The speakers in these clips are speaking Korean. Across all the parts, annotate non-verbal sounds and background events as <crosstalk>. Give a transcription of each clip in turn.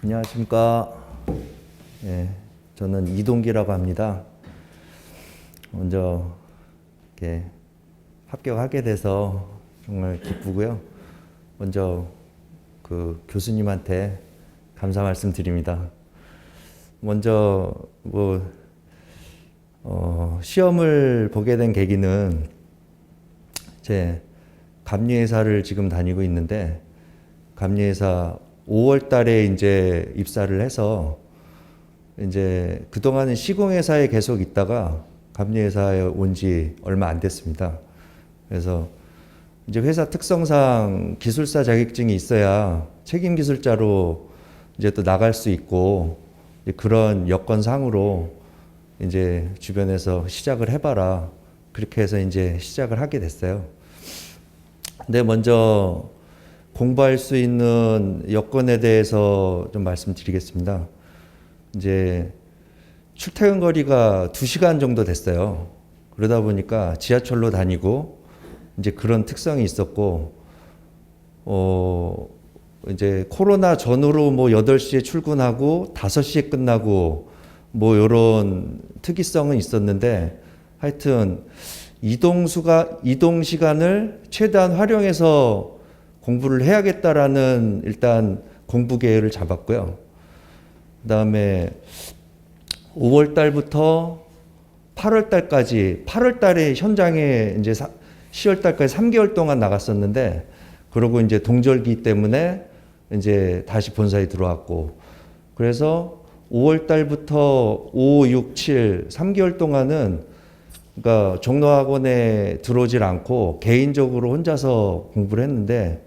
안녕하십니까. 예, 저는 이동기라고 합니다. 먼저 이렇게 합격하게 돼서 정말 기쁘고요. 먼저 그 교수님한테 감사 말씀드립니다. 먼저 뭐 어, 시험을 보게 된 계기는 제 감리회사를 지금 다니고 있는데 감리회사 5월 달에 이제 입사를 해서 이제 그동안은 시공회사에 계속 있다가 감리회사에 온 지 얼마 안 됐습니다. 그래서 이제 회사 특성상 기술사 자격증이 있어야 책임 기술자로 이제 또 나갈 수 있고 그런 여건상으로 이제 주변에서 시작을 해봐라 그렇게 해서 이제 시작을 하게 됐어요. 근데 먼저 공부할 수 있는 여건에 대해서 좀 말씀드리겠습니다. 이제 출퇴근 거리가 2시간 정도 됐어요. 그러다 보니까 지하철로 다니고 이제 그런 특성이 있었고 어 이제 코로나 전후로 뭐 8시에 출근하고 5시에 끝나고 뭐 요런 특이성은 있었는데 하여튼 이동수가 이동 시간을 최대한 활용해서 공부를 해야겠다라는 일단 공부 계획을 잡았고요. 그다음에 5월 달부터 8월 달까지 8월 달에 현장에 이제 10월 달까지 3개월 동안 나갔었는데 그러고 이제 동절기 때문에 이제 다시 본사에 들어왔고 그래서 5월 달부터 5, 6, 7 3개월 동안은 그러니까 종로학원에 들어오질 않고 개인적으로 혼자서 공부를 했는데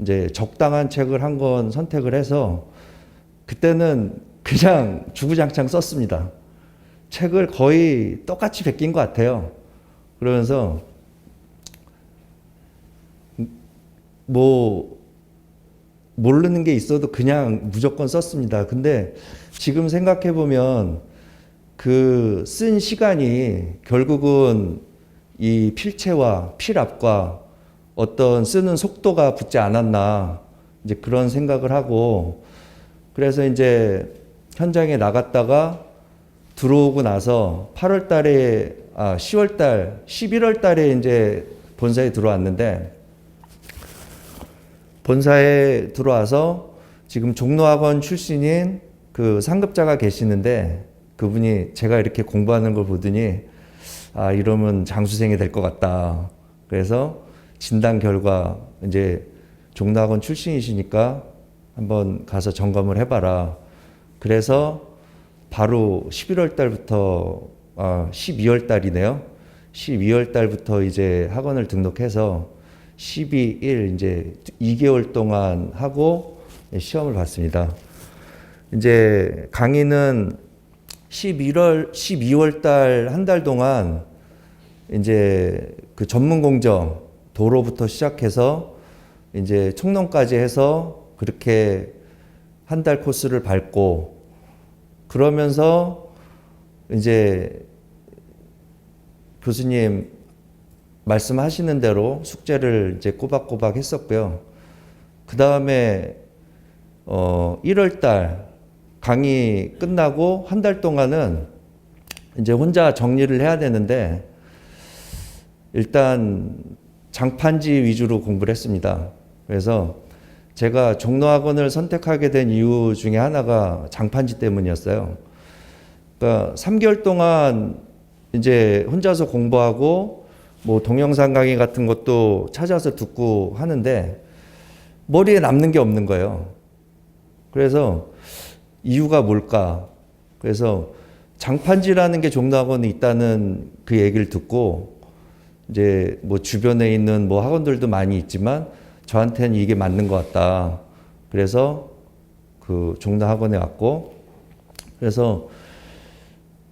이제 적당한 책을 한 권 선택을 해서 그때는 그냥 주구장창 썼습니다. 책을 거의 똑같이 베낀 것 같아요. 그러면서 뭐 모르는 게 있어도 그냥 무조건 썼습니다. 근데 지금 생각해 보면 그 쓴 시간이 결국은 이 필체와 필압과 어떤 쓰는 속도가 붙지 않았나 이제 그런 생각을 하고 그래서 이제 현장에 나갔다가 들어오고 나서 8월 달에 아 10월 달 11월 달에 이제 본사에 들어왔는데 본사에 들어와서 지금 종로학원 출신인 그 상급자가 계시는데 그분이 제가 이렇게 공부하는 걸 보더니 아 이러면 장수생이 될 것 같다. 그래서 진단 결과 이제 종로학원 출신이시니까 한번 가서 점검을 해봐라. 그래서 바로 11월 달부터 아 12월 달이네요. 12월 달부터 이제 학원을 등록해서 12, 1 이제 2개월 동안 하고 시험을 봤습니다. 이제 강의는 11월 12월 달 한 달 동안 이제 그 전문 공정 도로부터 시작해서 이제 총론까지 해서 그렇게 한 달 코스를 밟고 그러면서 이제 교수님 말씀하시는 대로 숙제를 이제 꼬박꼬박 했었고요. 그 다음에 어 1월 달 강의 끝나고 한 달 동안은 이제 혼자 정리를 해야 되는데 일단 장판지 위주로 공부를 했습니다. 그래서 제가 종로학원을 선택하게 된 이유 중에 하나가 장판지 때문이었어요. 그러니까 3개월 동안 이제 혼자서 공부하고 뭐 동영상 강의 같은 것도 찾아서 듣고 하는데 머리에 남는 게 없는 거예요. 그래서 이유가 뭘까? 그래서 장판지라는 게 종로학원에 있다는 그 얘기를 듣고 이제 뭐 주변에 있는 뭐 학원들도 많이 있지만 저한테는 이게 맞는 것 같다. 그래서 그 종로 학원에 왔고 그래서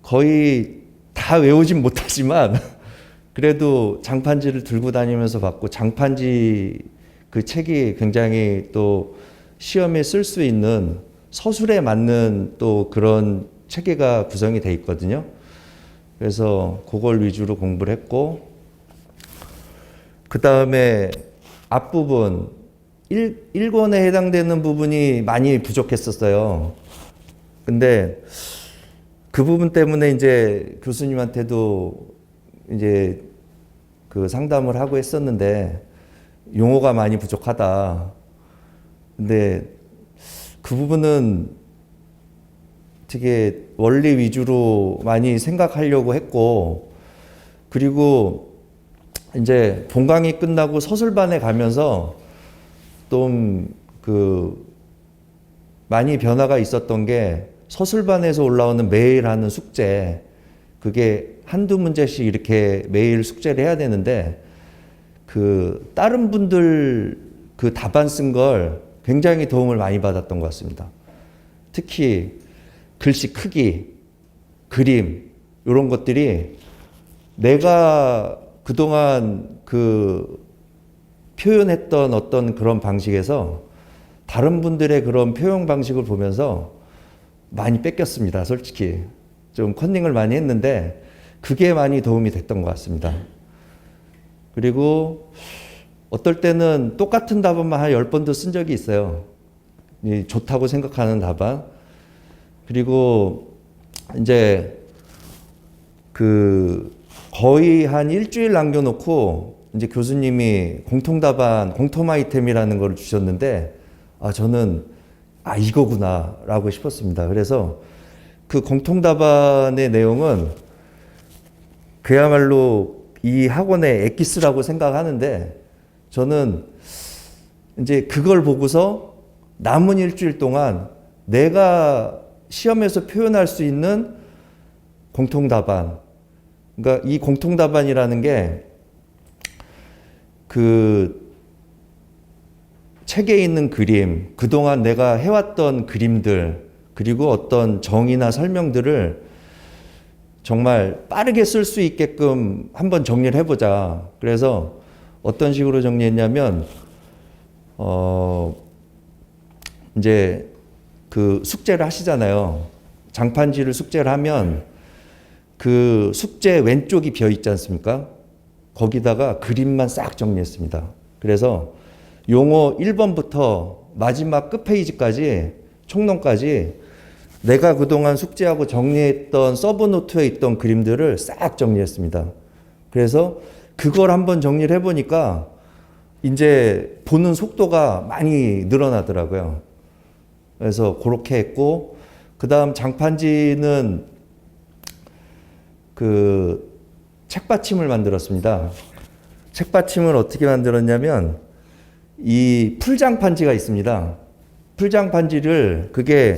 거의 다 외우진 못하지만 <laughs> 그래도 장판지를 들고 다니면서 봤고 장판지 그 책이 굉장히 또 시험에 쓸 수 있는 서술에 맞는 또 그런 체계가 구성이 돼 있거든요. 그래서 그걸 위주로 공부를 했고 그 다음에 앞부분 일, 일권에 해당되는 부분이 많이 부족했었어요. 근데 그 부분 때문에 이제 교수님한테도 이제 그 상담을 하고 했었는데 용어가 많이 부족하다. 근데 그 부분은 되게 원리 위주로 많이 생각하려고 했고 그리고 이제 본강이 끝나고 서술반에 가면서 좀 그 많이 변화가 있었던 게 서술반에서 올라오는 매일 하는 숙제 그게 한두 문제씩 이렇게 매일 숙제를 해야 되는데 그 다른 분들 그 답안 쓴 걸 굉장히 도움을 많이 받았던 것 같습니다. 특히 글씨 크기, 그림 이런 것들이 내가 그동안 그 표현했던 어떤 그런 방식에서 다른 분들의 그런 표현 방식을 보면서 많이 뺏겼습니다. 솔직히 좀 컨닝을 많이 했는데 그게 많이 도움이 됐던 것 같습니다. 그리고 어떨 때는 똑같은 답안만 한 10번도 쓴 적이 있어요. 이 좋다고 생각하는 답안. 그리고 이제 그 거의 한 일주일 남겨놓고 이제 교수님이 공통답안, 공통 아이템이라는 걸 주셨는데 아, 저는 아, 이거구나 라고 싶었습니다. 그래서 그 공통답안의 내용은 그야말로 이 학원의 엑기스라고 생각하는데 저는 이제 그걸 보고서 남은 일주일 동안 내가 시험에서 표현할 수 있는 공통답안. 그러니까 이 공통 답안이라는 게 그 책에 있는 그림, 그동안 내가 해왔던 그림들, 그리고 어떤 정의나 설명들을 정말 빠르게 쓸 수 있게끔 한번 정리를 해보자. 그래서 어떤 식으로 정리했냐면, 어, 이제 그 숙제를 하시잖아요. 장판지를 숙제를 하면 그 숙제 왼쪽이 비어 있지 않습니까? 거기다가 그림만 싹 정리했습니다. 그래서 용어 1번부터 마지막 끝 페이지까지 총론까지 내가 그동안 숙제하고 정리했던 서브노트에 있던 그림들을 싹 정리했습니다. 그래서 그걸 한번 정리를 해보니까 이제 보는 속도가 많이 늘어나더라고요. 그래서 그렇게 했고, 그 다음 장판지는 그 책받침을 만들었습니다. 책받침을 어떻게 만들었냐면, 이 풀장 판지가 있습니다. 풀장 판지를 그게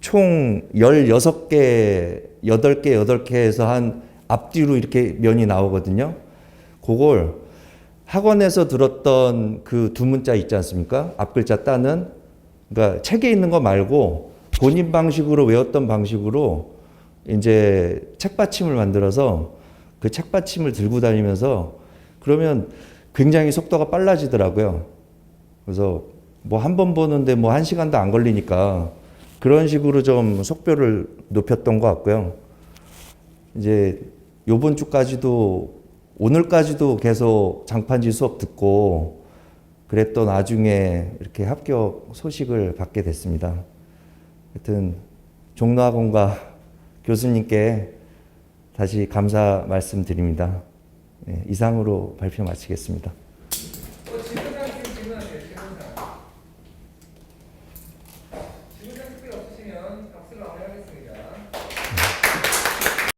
총 16개, 8개, 8개 해서 한 앞뒤로 이렇게 면이 나오거든요. 그걸 학원에서 들었던 그 두 문자 있지 않습니까? 앞글자 따는. 그러니까 책에 있는 거 말고 본인 방식으로 외웠던 방식으로 이제 책받침을 만들어서 그 책받침을 들고 다니면서 그러면 굉장히 속도가 빨라지더라고요. 그래서 뭐 한 번 보는데 뭐 한 시간도 안 걸리니까 그런 식으로 좀 속도를 높였던 것 같고요. 이제 요번 주까지도 오늘까지도 계속 장판지 수업 듣고 그랬던 와중에 이렇게 합격 소식을 받게 됐습니다. 하여튼 종로학원과 교수님께 다시 감사 말씀드립니다. 네, 이상으로 발표 마치겠습니다.